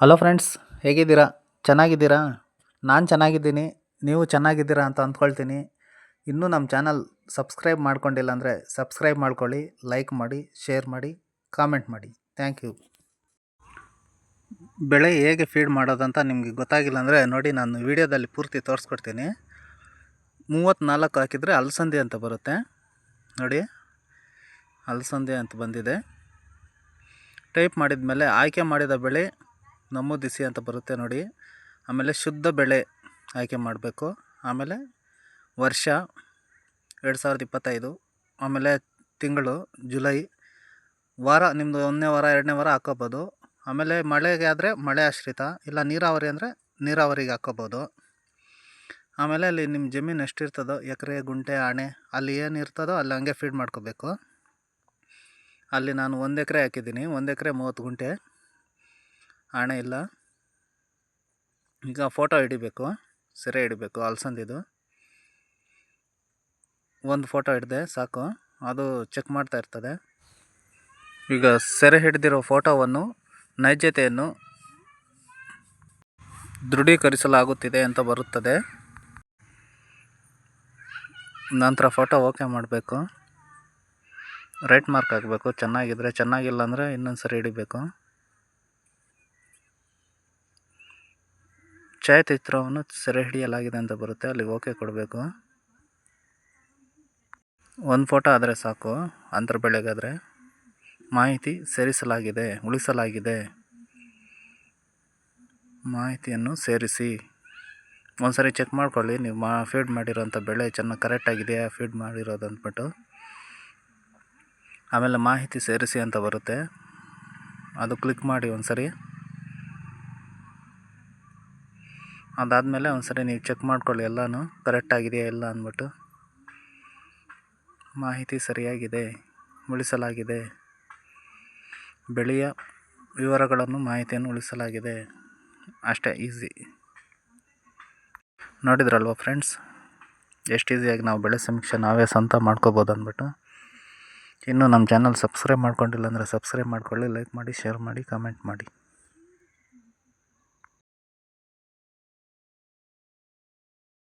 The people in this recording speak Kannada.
ಹಲೋ ಫ್ರೆಂಡ್ಸ್, ಹೇಗಿದ್ದೀರಾ? ಚೆನ್ನಾಗಿದ್ದೀರಾ? ನಾನು ಚೆನ್ನಾಗಿದ್ದೀನಿ, ನೀವು ಚೆನ್ನಾಗಿದ್ದೀರಾ ಅಂತ ಅಂದ್ಕೊಳ್ತೀನಿ. ಇನ್ನೂ ನಮ್ಮ ಚಾನಲ್ ಸಬ್ಸ್ಕ್ರೈಬ್ ಮಾಡ್ಕೊಂಡಿಲ್ಲ ಅಂದರೆ ಸಬ್ಸ್ಕ್ರೈಬ್ ಮಾಡ್ಕೊಳ್ಳಿ, ಲೈಕ್ ಮಾಡಿ, ಶೇರ್ ಮಾಡಿ, ಕಾಮೆಂಟ್ ಮಾಡಿ. Thank you. ಬೆಳೆ ಹೇಗೆ ಫೀಡ್ ಮಾಡೋದಂತ ನಿಮಗೆ ಗೊತ್ತಾಗಿಲ್ಲ ಅಂದರೆ ನೋಡಿ, ನಾನು ವಿಡಿಯೋದಲ್ಲಿ ಪೂರ್ತಿ ತೋರಿಸ್ಕೊಡ್ತೀನಿ. ಮೂವತ್ತ್ನಾಲ್ಕು ಹಾಕಿದರೆ ಅಲಸಂದೆ ಅಂತ ಬರುತ್ತೆ. ನೋಡಿ, ಅಲಸಂದೆ ಅಂತ ಬಂದಿದೆ. ಟೈಪ್ ಮಾಡಿದ ಮೇಲೆ ಆಯ್ಕೆ ಮಾಡಿದ ಬೆಳೆ ನಮೂದಿಸಿ ಅಂತ ಬರುತ್ತೆ ನೋಡಿ. ಆಮೇಲೆ ಶುದ್ಧ ಬೆಳೆ ಆಯ್ಕೆ ಮಾಡಬೇಕು. ಆಮೇಲೆ ವರ್ಷ ಎರಡು ಸಾವಿರದ ಇಪ್ಪತ್ತೈದು. ಆಮೇಲೆ ತಿಂಗಳು ಜುಲೈ. ವಾರ ನಿಮ್ಮದು ಒಂದನೇ ವಾರ, ಎರಡನೇ ವಾರ ಹಾಕೋಬೋದು ಆಮೇಲೆ ಮಳೆಗೆ ಆದರೆ ಮಳೆ ಆಶ್ರಿತ, ಇಲ್ಲ ನೀರಾವರಿ ಅಂದರೆ ನೀರಾವರಿಗೆ ಹಾಕೋಬೋದು ಆಮೇಲೆ ಅಲ್ಲಿ ನಿಮ್ಮ ಜಮೀನು ಎಷ್ಟಿರ್ತದೋ, ಎಕರೆ, ಗುಂಟೆ, ಆಣೆ, ಅಲ್ಲಿ ಏನು ಇರ್ತದೋ ಅಲ್ಲಿ ಹಂಗೆ ಫೀಡ್ ಮಾಡ್ಕೋಬೇಕು. ಅಲ್ಲಿ ನಾನು ಒಂದು ಎಕರೆ ಹಾಕಿದ್ದೀನಿ. ಒಂದು ಎಕರೆ ಮೂವತ್ತು ಗುಂಟೆ. ಆಣೆ ಇಲ್ಲ. ಈಗ ಫೋಟೋ ಹಿಡಿಬೇಕು, ಸೆರೆ ಹಿಡಿಬೇಕು, ಅಲಸಂದಿದು. ಒಂದು ಫೋಟೋ ಹಿಡಿದೆ ಸಾಕು, ಅದು ಚೆಕ್ ಮಾಡ್ತಾ ಇರ್ತದೆ. ಈಗ ಸೆರೆ ಹಿಡಿದಿರೋ ಫೋಟೋವನ್ನು ನೈಜತೆಯನ್ನು ದೃಢೀಕರಿಸಲಾಗುತ್ತಿದೆ ಅಂತ ಬರುತ್ತದೆ. ನಂತರ ಫೋಟೋ ಓಕೆ ಮಾಡಬೇಕು. ರೈಟ್ ಮಾರ್ಕ್ ಹಾಕಬೇಕು ಚೆನ್ನಾಗಿದ್ದರೆ ಚೆನ್ನಾಗಿಲ್ಲ ಅಂದರೆ ಇನ್ನೊಂದು ಸರಿ ಹಿಡಿಬೇಕು. ಛಾಯಾಚಿತ್ರವನ್ನು ಸೆರೆ ಹಿಡಿಯಲಾಗಿದೆ ಅಂತ ಬರುತ್ತೆ. ಅಲ್ಲಿ ಓಕೆ ಕೊಡಬೇಕು. ಒಂದು ಫೋಟೋ ಆದರೆ ಸಾಕು. ಅಂತರ ಬೆಳೆಗಾದರೆ ಮಾಹಿತಿ ಸೇರಿಸಲಾಗಿದೆ, ಉಳಿಸಲಾಗಿದೆ. ಮಾಹಿತಿಯನ್ನು ಸೇರಿಸಿ. ಒಂದ್ಸರಿ ಚೆಕ್ ಮಾಡ್ಕೊಳ್ಳಿ. ನೀವು ಮಾ, ಫೀಡ್ ಮಾಡಿರೋಂಥ ಬೆಳೆ ಚೆನ್ನಾಗಿ ಕರೆಕ್ಟಾಗಿದೆಯಾ ಫೀಡ್ ಮಾಡಿರೋದು ಅಂದ್ಬಿಟ್ಟು. ಆಮೇಲೆ ಮಾಹಿತಿ ಸೇರಿಸಿ ಅಂತ ಬರುತ್ತೆ. ಅದು ಕ್ಲಿಕ್ ಮಾಡಿ ಒಂದ್ಸರಿ. ಅದಾದಮೇಲೆ ಒಂದ್ಸರಿ ನೀವು ಚೆಕ್ ಮಾಡ್ಕೊಳ್ಳಿ ಎಲ್ಲನೂ. ಕರೆಕ್ಟಾಗಿದೆಯಾ ಎಲ್ಲ ಅಂದ್ಬಿಟ್ಟು. ಮಾಹಿತಿ ಸರಿಯಾಗಿದೆ, ಉಳಿಸಲಾಗಿದೆ. ಬೆಳೆಯ ವಿವರಗಳನ್ನು, ಮಾಹಿತಿಯನ್ನು ಉಳಿಸಲಾಗಿದೆ. ಅಷ್ಟೇ ಈಸಿ ನೋಡಿದ್ರಲ್ವ ಫ್ರೆಂಡ್ಸ್ ಎಷ್ಟು ಈಸಿಯಾಗಿ ನಾವು ಬೆಳೆ ಸಮೀಕ್ಷೆ ನಾವೇ ಸ್ವಂತ ಮಾಡ್ಕೋಬೋದು ಅಂದ್ಬಿಟ್ಟು. ಇನ್ನೂ ನಮ್ಮ ಚಾನಲ್ ಸಬ್ಸ್ಕ್ರೈಬ್ ಮಾಡ್ಕೊಂಡಿಲ್ಲ ಅಂದರೆ ಸಬ್ಸ್ಕ್ರೈಬ್ ಮಾಡ್ಕೊಳ್ಳಿ ಲೈಕ್ ಮಾಡಿ ಶೇರ್ ಮಾಡಿ ಕಮೆಂಟ್ ಮಾಡಿ.